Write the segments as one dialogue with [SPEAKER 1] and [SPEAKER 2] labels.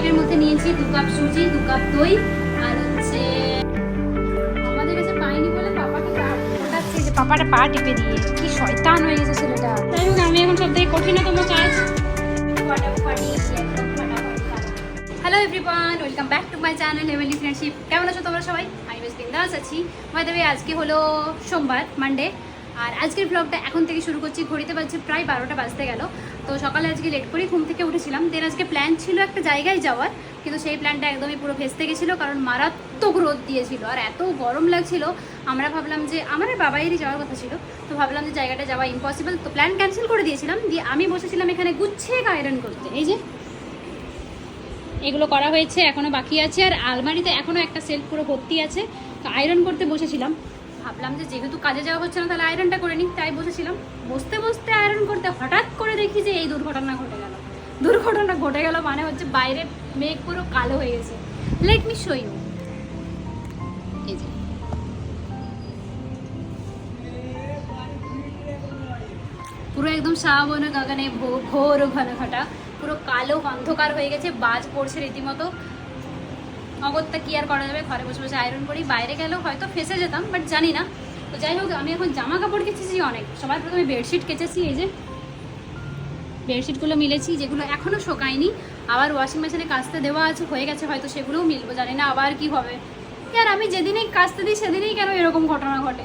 [SPEAKER 1] প্লেটের মধ্যে নিয়েছি দু কাপ সুজি দু কাপ দই আর হচ্ছে আমাদের কাছে পাইনি বলে পাপাকে ফোটাচ্ছে। যে পাপাটা পা টিপে দিয়ে কি শয়তান হয়ে গেছে ছেলেটা। তাই আমি এখন সব থেকে কঠিনতম কাজ। Hello everyone welcome back to my channel heavenly friendship কেমন আছো তোমরা সবাই? আমি বেশ বিন্দাস আছি। বাই দেবে আজকে হলো সোমবার মানডে আর আজকের ব্লগটা এখন থেকে শুরু করছি। ঘড়িতে বাজছে প্রায় বারোটা বাজতে গেল। তো সকালে আজকে লেট করেই ঘুম থেকে উঠেছিলাম। দেন আজকে প্ল্যান ছিল একটা জায়গায় যাওয়ার, কিন্তু সেই প্ল্যানটা একদমই পুরো ভেস্তে গেছিল, কারণ মারাত্মক রোদ দিয়েছিল। আর এত গরম লাগছিল, আমরা ভাবলাম যে, আমার বাবাইয়েরই যাওয়ার কথা ছিল, তো ভাবলাম যে জায়গাটা যাওয়া ইম্পসিবল তো প্ল্যান ক্যান্সেল করে দিয়েছিলাম, দিয়ে আমি বসেছিলাম এখানে গুচ্ছে আয়রন করতে। এই যে, এগুলো করা হয়েছে, এখনও বাকি আছে, আর আলমারিতে এখনও একটা সেলফ পুরো ভর্তি আছে। তো আয়রন করতে বসেছিলাম। ভাবলাম যে যেহেতু কাজে যাওয়া হচ্ছে না, তাহলে আয়রনটা করে নিই। তাই বসেছিলাম। বসতে বসতে আয়রন করতে হঠাৎ করে দেখি যে এই দুর্ঘটনা ঘটে গেল। দুর্ঘটনা ঘটে গেল মানে হচ্ছে বাইরে মেঘ পুরো কালো হয়ে গেছে। লেট মি শো ইউ পুরো একদম শ্রাবণ গগনে ঘোর ঘন ঘটা পুরো কালো অন্ধকার হয়ে গেছে, বাজ পড়ছে রীতিমতো। অগত্যা কি আর করা যাবে? ঘরে বসে বসে আয়রন করি বাইরে গেলেও হয়তো ফেসে যেতাম বাট জানি না। তো যাই হোক, আমি এখন জামা কাপড় কেচেছি অনেক। সবার প্রথমে বেডশিট কেচেছি, এই যে বেডশিটগুলো মিলেছি, যেগুলো এখনও শোকায়নি। আবার ওয়াশিং মেশিনে কাচতে দেওয়া আছে, হয়ে গেছে, হয়তো সেগুলোও মিলবো, জানি না আবার কি হবে। আর আমি যেদিনেই কাচতে দিই, সেদিনেই কেন এরকম ঘটনা ঘটে?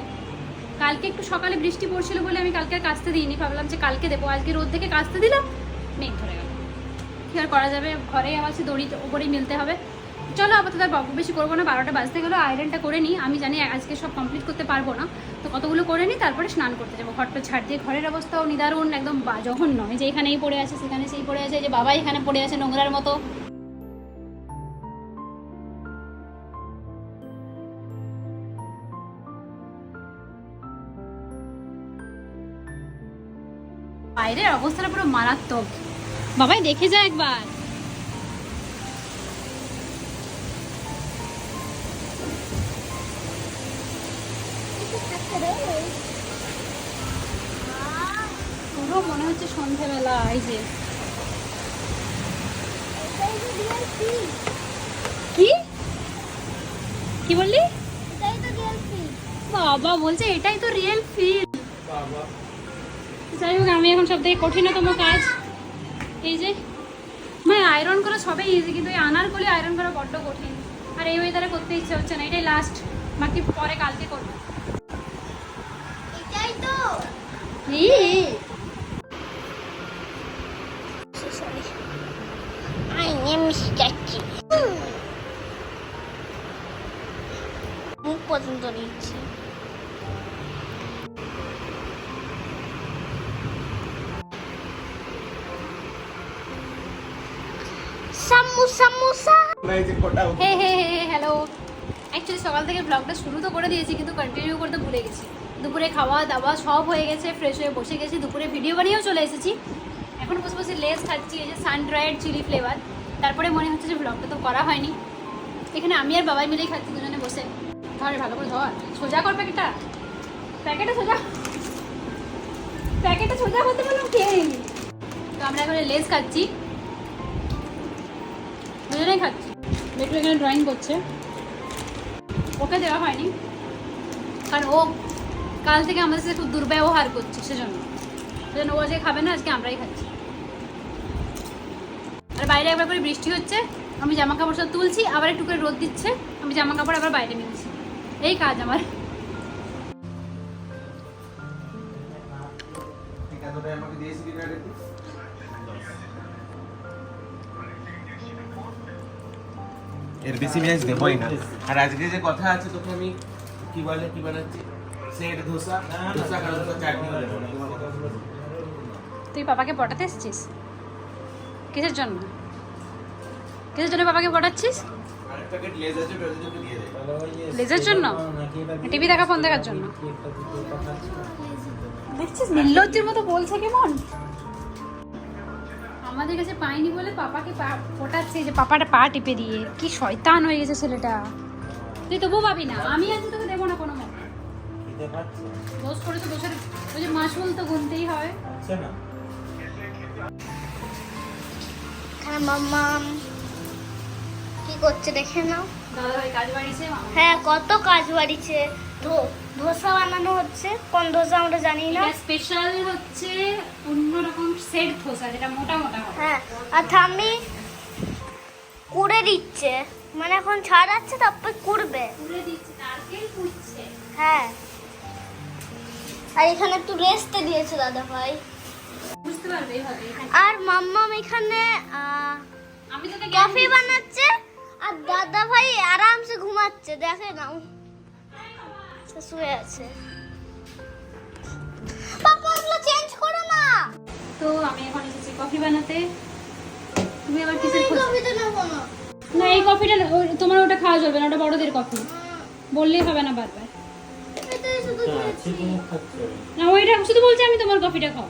[SPEAKER 1] কালকে একটু সকালে বৃষ্টি পড়ছিল বলে আমি কালকে আর কাচতে দিইনি, ভাবলাম যে কালকে দেবো। আজকে রোদ থেকে কাচতে দিলাম, মেঘ ধরে গেল। কি আর করা যাবে? ঘরেই আমার সে দড়ি উপরেই মিলতে হবে। চলো আপাতত আর বক বেশি করব না, বারোটা বাজতে গেলো আয়রনটা করে নিই। আমি জানি আজকে সব কমপ্লিট করতে পারব না। তো কতগুলো করে নিই, তারপরে স্নান করতে যাব। ঘরটা ছাড় দিয়ে ঘরের অবস্থাও নিদারুণ, একদম বা- নয় যে এখানেই পড়ে আছে, সেখানে সেই পড়ে আছে যে বাবা এখানে পড়ে আছে নোংরার মতো। বাইরের অবস্থাটা পুরো মারাত্মক। বাবাই দেখে যা একবার। পুরো মনে হচ্ছে সন্ধেবেলা এই যে। কি? কি বললি? বাবা বলছে এটাই তো রিয়েল ফিল যাই হোক আমি এখন সব থেকে কঠিনতম কাজ। এই যে মানে আয়রন করা সবই ইজি কিন্তু এই আনার করলে আয়রন করা বড্ড কঠিন। আর এই ওয়েদারে করতে ইচ্ছে হচ্ছে না এটাই লাস্ট বাকি পরে কালকে করব। এই,
[SPEAKER 2] My is Jackie. মুখ পর্যন্ত নিচ্ছি সামু সামোসা
[SPEAKER 1] হে হে হে হে হ্যালো অ্যাকচুয়ালি সকাল থেকে ব্লগটা শুরু তো করে দিয়েছি কিন্তু কন্টিনিউ করতে ভুলে গেছি। দুপুরে খাওয়া দাওয়া সব হয়ে গেছে ফ্রেশ হয়ে বসে গেছি দুপুরে ভিডিও বানিয়েও চলে এসেছি। এখন বসে বসে লেস খাচ্ছি এই যে সান ড্রাইড চিলি ফ্লেভার তারপরে মনে হচ্ছে যে ব্লগটা তো করা হয়নি। এখানে আমি আর বাবাই মিলেই খাচ্ছি দুজনে বসে। ধরে ভালো করে ধর। সোজা কর প্যাকেটটা। প্যাকেটে সোজা। প্যাকেটে সোজা করতে বললাম কে? তো আমরা এখানে লেস খাচ্ছি। দুজনেই খাচ্ছি। বেটু এখানে ড্রয়িং করছে। ওকে দেওয়া হয়নি। কারণ ও কাল থেকে আমাদের সাথে খুব দুর্ব্যবহার করছে সেজন্য। সেজন্য ও আজকে খাবে না, আজকে আমরাই খাচ্ছি। আর বাইরে একবার করে বৃষ্টি হচ্ছে আমি জামা কাপড় সব তুলছি আবার একটু করে রোদ দিচ্ছে আমি জামা কাপড় আবার বাইরে মিলছি এই কাজ আমার?
[SPEAKER 3] এর বেশি আমি আজ দেবই না। আর আজকে যে কথা আছে তোকে আমি কি বলে কি বানাচ্ছি? সেট ধোসা? ধোসা কারও ধোসা চাটনি
[SPEAKER 1] তুই বাবাকে পটাতে এসেছিস? কিসের জন্য? কিসের জন্য বাবাকে পটাচ্ছিস লেজের জন্য? টিভি দেখা ফোন দেখার জন্য? দেখছিস নির্লজ্জের মতো বলছে কেমন? আমাদের কাছে পাইনি বলে পাপাকে পা- ফোটাচ্ছে যে পাপাটা পা টিপে দিয়ে। কি শয়তান হয়ে গেছে ছেলেটা। তুই তবু পাবি না আমি আজ তোকে দেবো না কোনো মতে। দোষ করে তো দোষের ওই যে মাসুল তো গুনতেই হয়।
[SPEAKER 2] খানা মাম্মাম কি করছে দেখে নাও। হ্যাঁ কত কাজ বাড়িছে। ধো- ধোসা বানানো হচ্ছে। কোন ধোসা আমরা জানি না।
[SPEAKER 1] স্পেশাল হচ্ছে অন্যরকম সেট ধোসা যেটা মোটা মোটা হ্যাঁ
[SPEAKER 2] আর ঠাম্মি কুড়ে দিচ্ছে। মানে এখন ছাড় আছে তারপর কুড়বে। হ্যাঁ। আর এখানে একটু রেস্টে দিয়েছে দাদা ভাই
[SPEAKER 1] বুঝতে পারবে
[SPEAKER 2] আর মাম্মাম এখানে আহ,
[SPEAKER 1] আমি তোকে
[SPEAKER 2] কফি বানাচ্ছে আর দাদা ভাই আরামসে ঘুমাচ্ছে দেখে নাও। শুয়ে আছে। চেঞ্জ করো না।
[SPEAKER 1] তো আমি এখন এসেছি কফি বানাতে। তুমি আবার কিসের খোঁজ?
[SPEAKER 2] না
[SPEAKER 1] না এই কফিটা তোমার ওটা খাওয়া চলবে না ওটা বড়দের কফি বললেই হবে না বারবার। না ওইটা শুধু বলছে আমি তোমার কফিটা খাব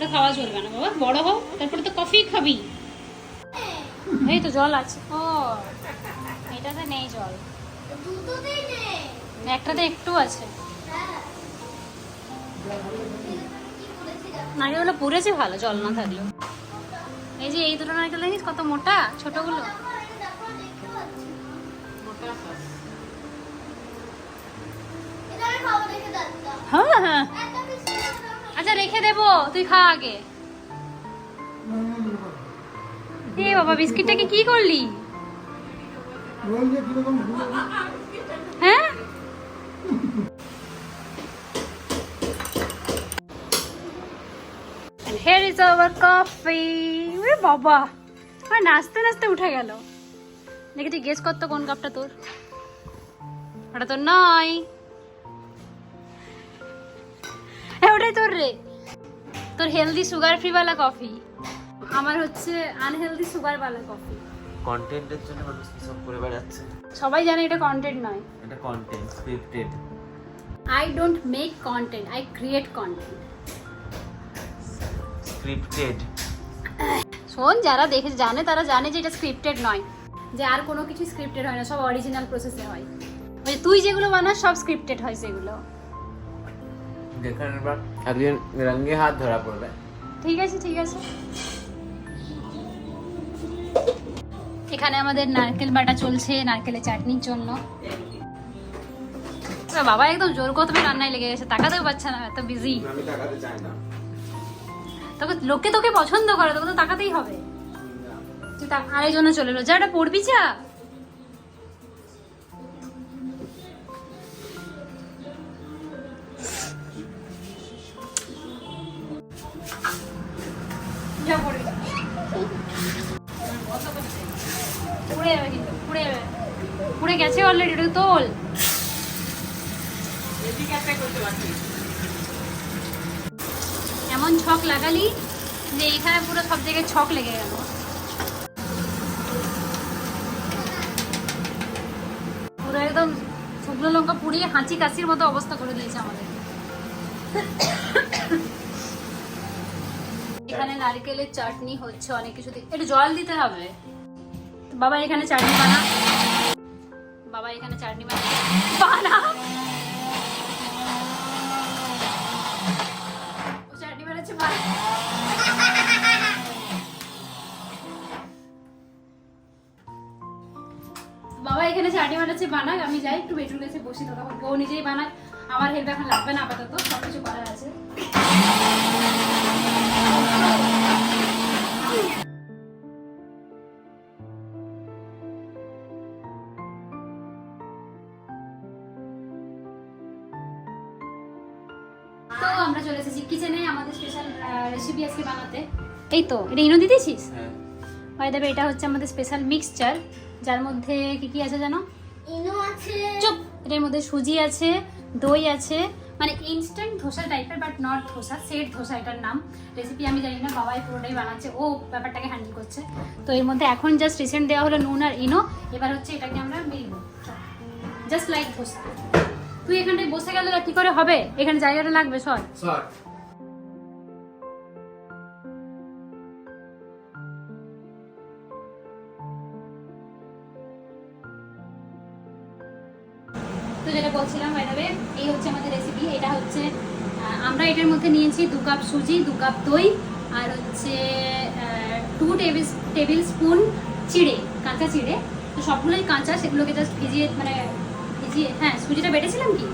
[SPEAKER 1] ওটা খাওয়া চলবে না। বাবা বড় হও তারপরে তো কফি খাবি। এই তো জল আছে। ও এটাতে নেই জল। একটাতে একটু আছে। নারকেলগুলো পুড়েছে ভালো জল না থাকলেও। এই যে এই দুটো নারকেল দেখিস কত মোটা ছোটগুলো। হ্যাঁ হ্যাঁ। আচ্ছা রেখে দেবো। তুই খা আগে। এ বাবা, বিস্কিটটাকে কি করলি? হ্যাঁ? হেয়ার ইজ আওয়ার কফি ওরে বাবা আর নাচতে নাচতে উঠে গেল। দেখি তুই গেস করতো কোন কাপটা তোর। ওটা তোর নয়। ওটাই তোর রে তোর হেলদি সুগার ফ্রি वाला কফি আমার হচ্ছে আনহেলদি সুগার वाला কফি
[SPEAKER 3] কন্টেন্টের জন্য মানুষ কি সব করে বেড়াচ্ছে
[SPEAKER 1] সবাই জানে এটা কন্টেন্ট নয়
[SPEAKER 3] এটা content scripted
[SPEAKER 1] I don't make content I create content
[SPEAKER 3] scripted
[SPEAKER 1] শোন যারা দেখে জানে তারা জানে যে এটা স্ক্রিপ্টেড নয় যে আর কোনো কিছু স্ক্রিপ্টেড হয় না সব অরিজিনাল প্রসেসে হয় ওই তুই যেগুলো বানাস সব স্ক্রিপ্টেড হয় সেগুলো
[SPEAKER 3] যেখানে রঙে হাত ধরা পড়বে।
[SPEAKER 1] ঠিক আছে ঠিক আছে। এখানে আমাদের নারকেল বাটা চলছে নারকেলের চাটনির জন্য। বাবা একদম জোর কতবে রান্নায় লেগে গেছে তাকাতেও পারছে না এত বিজি
[SPEAKER 3] আমি টাকাতে চাই না।
[SPEAKER 1] তবে লোকে তোকে পছন্দ করে তোকে তো তাকাতেই হবে। তুই চলে এলো। যা এটা পড়বি যা। পুড়ে যাবে কিন্তু পুড়ে যাবে। পুড়ে গেছে অলরেডি এটা তোল। এমন ছক লাগালি যে এখানে পুরো সব জায়গায় ছক লেগে গেল। পুরো একদম শুকনো লঙ্কা পুড়িয়ে হাঁচি কাশির মতো অবস্থা করে দিয়েছে আমাদের। এখানে নারকেলের চাটনি হচ্ছে অনেক কিছু একটু জল দিতে হবে। বাবা এখানে চাটনি বানা। বাবা এখানে চাটনি বানা। বাবা এখানে চাটনি বানাচ্ছে, বানাক। আমি যাই, একটু বেডরুমে এসে বসি তখন ও নিজেই বানাক। আমার হেল্প এখন লাগবে না আপাতত। রেসিপি আজকে বানাতে। এই তো এটা ইনো দিয়ে দিয়েছিস
[SPEAKER 3] হ্যাঁ
[SPEAKER 1] দেবে এটা হচ্ছে আমাদের স্পেশাল মিক্সচার যার মধ্যে কি কি আছে জানো?
[SPEAKER 2] ইনো আছে।
[SPEAKER 1] চুপ এটার মধ্যে সুজি আছে দই আছে মানে ইনস্ট্যান্ট ধোসা টাইপের but not dosa set dosa এটার নাম। রেসিপি আমি জানি না বাবাই পুরোটাই বানাচ্ছে ও ব্যাপারটাকে হ্যান্ডেল করছে। তো এর মধ্যে এখন জাস্ট রিসেন্ট দেওয়া হলো নুন আর ইনো এবার হচ্ছে এটাকে আমরা মিলবো। Just like dosa. তুই এখানটায় বসে গেলে কি করে হবে? এখানে জায়গাটা লাগবে সর যেটা বলছিলাম বাইরে এই হচ্ছে আমাদের রেসিপি এটা হচ্ছে আমরা এটার মধ্যে নিয়েছি দু কাপ সুজি দু কাপ দই আর হচ্ছে টু টেবিল টেবিল স্পুন চিড়ে কাঁচা চিড়ে। তো সবগুলোই কাঁচা সেগুলোকে জাস্ট ভিজিয়ে মানে ভিজিয়ে হ্যাঁ সুজিটা বেটেছিলাম কি?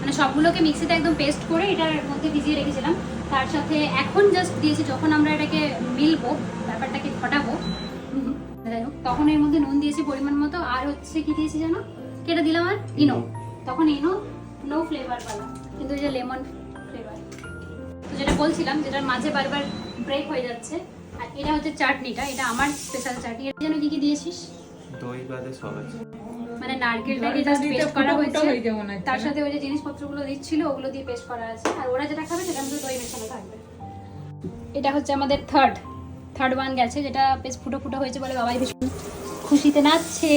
[SPEAKER 1] মানে সবগুলোকে মিক্সিতে একদম পেস্ট করে এটার মধ্যে ভিজিয়ে রেখেছিলাম। তার সাথে এখন জাস্ট দিয়েছি যখন আমরা এটাকে মিলবো ব্যাপারটাকে ঘটাবো তখন এর মধ্যে নুন দিয়েছি পরিমাণ মতো আর হচ্ছে কি দিয়েছি জানো? কেটে দিলাম আর ইনো। তখন ইনো নো ফ্লেভার পালা। কিন্তু এই যে লেমন ফ্লেভার তো যেটা বলছিলাম যেটার মাঝে বারবার ব্রেক হয়ে যাচ্ছে আর এটা হচ্ছে চাটনিটা এটা আমার স্পেশাল চাটনি। এটা যেন কি কি দিয়েছিস?
[SPEAKER 3] দই বাদে সব আছে।
[SPEAKER 1] মানে নারকেলটাকে
[SPEAKER 4] নারকেলটা
[SPEAKER 1] জাস্ট পেস্ট করা হয়েছে।
[SPEAKER 4] হয়ে যেমন
[SPEAKER 1] তার সাথে ওই যে জিনিসপত্রগুলো দিচ্ছিল ওগুলো দিয়ে পেস্ট করা আছে। আর ওরা যেটা খাবে সেটা মধ্যে দই মেশানো থাকবে। এটা হচ্ছে আমাদের থার্ড থার্ড ওয়ান গেছে যেটা বেশ ফুটো ফুটো হয়েছে বলে বাবাই ভীষণ খুশিতে নাচছে।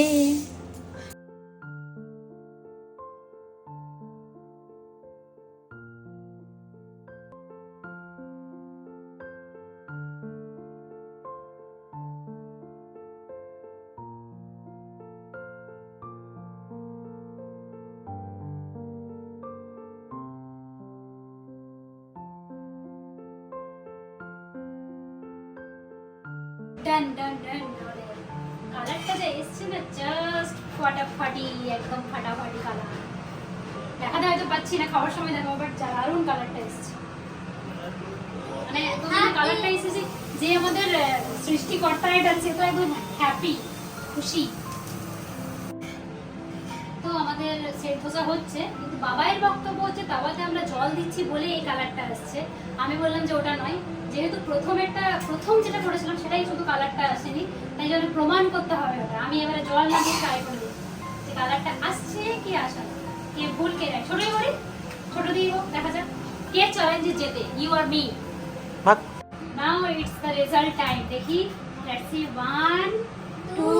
[SPEAKER 1] ডান ডান ডান কালারটা যে এসছে না জাস্ট ফাটাফাটি একদম ফাটাফাটি কালার দেখাতে হয়তো পাচ্ছি না খাওয়ার সময় দেখাবো বাট দারুণ কালারটা এসছে। মানে এত কালারটা এসেছে যে আমাদের সৃষ্টিকর্তা এটা সে তো একদম হ্যাপি খুশি। আমাদের সেট ধোসা হচ্ছে কিন্তু বাবাইয়ের বক্তব্য হচ্ছে তাওয়াতে আমরা জল দিচ্ছি বলে এই কালারটা আসছে। আমি বললাম যে ওটা নয় যেহেতু প্রথম একটা প্রথম যেটা করেছিলাম সেটাই শুধু কালারটা আসেনি তাই জন্য প্রমাণ করতে হবে ওটা। আমি এবারে জল নিয়ে ট্রাই করি যে কালারটা আসছে কি আসা কে ভুল কে রায় ছোটই করি ছোট দিয়ে হোক দেখা যাক। কে চ্যালেঞ্জে যেতে you are me now it's the result time দেখি let's see 1 2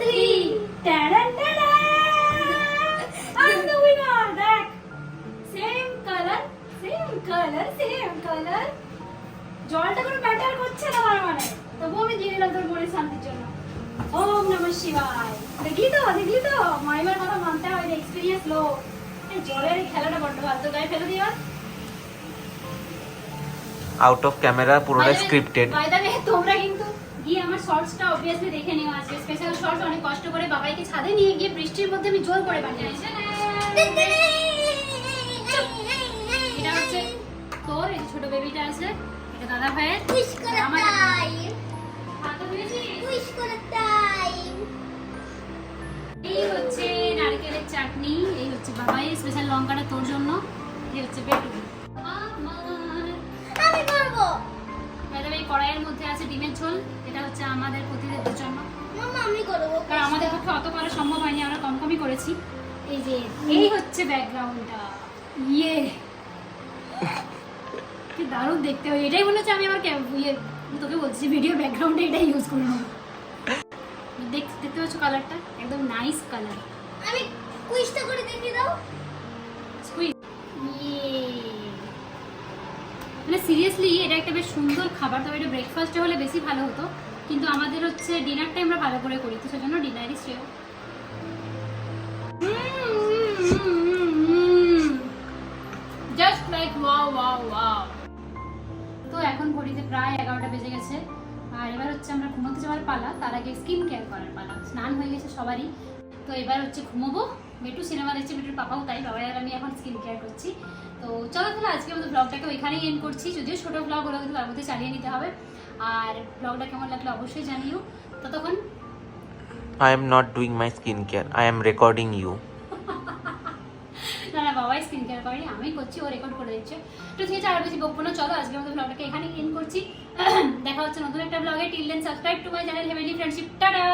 [SPEAKER 1] 3
[SPEAKER 3] out of camera পুরোটা স্ক্রিপ্টেড
[SPEAKER 1] বাই দ্য ওয়ে তোমরা কিন্তু গিয়ে আমার শর্টসটা অবভিয়াসলি দেখে নিও আজকে। স্পেশাল শর্টস অনেক কষ্ট করে বাবাইকে ছাদে নিয়ে গিয়ে বৃষ্টির মধ্যে আমি জোর করে বানিয়েছি। এটা হচ্ছে তোর এই ছোট বেবিটা আছে এটা দাদা ভাইয়ের।
[SPEAKER 2] উইশ করে
[SPEAKER 1] আমার হাতে ধরেছিস?
[SPEAKER 2] উইশ করে টাইম
[SPEAKER 1] এই হচ্ছে নারকেলের চাটনি এই হচ্ছে বাবাই স্পেশাল লঙ্কাটা তোর জন্য এই হচ্ছে পেটু আমার কড়াইয়ের মধ্যে আছে ডিমের ঝোল এটা হচ্ছে আমাদের প্রতিদিনের জন্য।
[SPEAKER 2] মামা আমি করব।
[SPEAKER 1] কারণ আমাদের পক্ষে অত করা সম্ভব হয়নি আমরা কম কমই করেছি। এই যে এই হচ্ছে ব্যাকগ্রাউন্ডটা ইয়ে। কি দারুণ দেখতে হয়। এটাই মনে হচ্ছে আমি আমার ইয়ে তোকে বলছি ভিডিও ব্যাকগ্রাউন্ডে এটাই ইউজ করে নেব। দেখ দেখতে পাচ্ছ কালারটা একদম নাইস কালার
[SPEAKER 2] আমি কুইজটা করে দেখিয়ে দাও।
[SPEAKER 1] স্কুইজ ইয়ে। মানে সিরিয়াসলি এটা একটা বেশ সুন্দর খাবার, তবে এটা ব্রেকফাস্টে হলে বেশি ভালো হতো। কিন্তু আমাদের হচ্ছে ডিনারটা আমরা ভালো করে করি, তো সেজন্য ডিনারই শ্রেয় জাস্ট লাইক তো এখন ঘড়িতে প্রায় এগারোটা বেজে গেছে। আর এবার হচ্ছে আমরা ঘুমোতে যাওয়ার পালা, তার আগে স্কিন কেয়ার করার পালা। স্নান হয়ে গেছে সবারই। তো এবার হচ্ছে ঘুমোবো। বেটু সিনেমা দেখছে বেটুর পাপাও তাই বাবাই আর আমি এখন স্কিন কেয়ার করছি। তো চলো তাহলে আজকে আমাদের ব্লগটাকে ওইখানেই এন্ড করছি। যদিও ছোটো ব্লগ হলো কিন্তু তার মধ্যে চালিয়ে নিতে হবে। আর ব্লগটা কেমন লাগল অবশ্যই জানিও। ততক্ষণ
[SPEAKER 3] I am not doing my skin care I am recording you
[SPEAKER 1] না না বাবাই স্ক্রিন কেয়ার করেনি আমি করছি ও রেকর্ড করে দিচ্ছে। তো ঠিক আছে আর বেশি বকবো না চলো আজকে আমাদের ব্লগটাকে এখানে এন্ড করছি। দেখা হচ্ছে নতুন একটা ব্লগে till then subscribe to my channel heavenly friendship tata!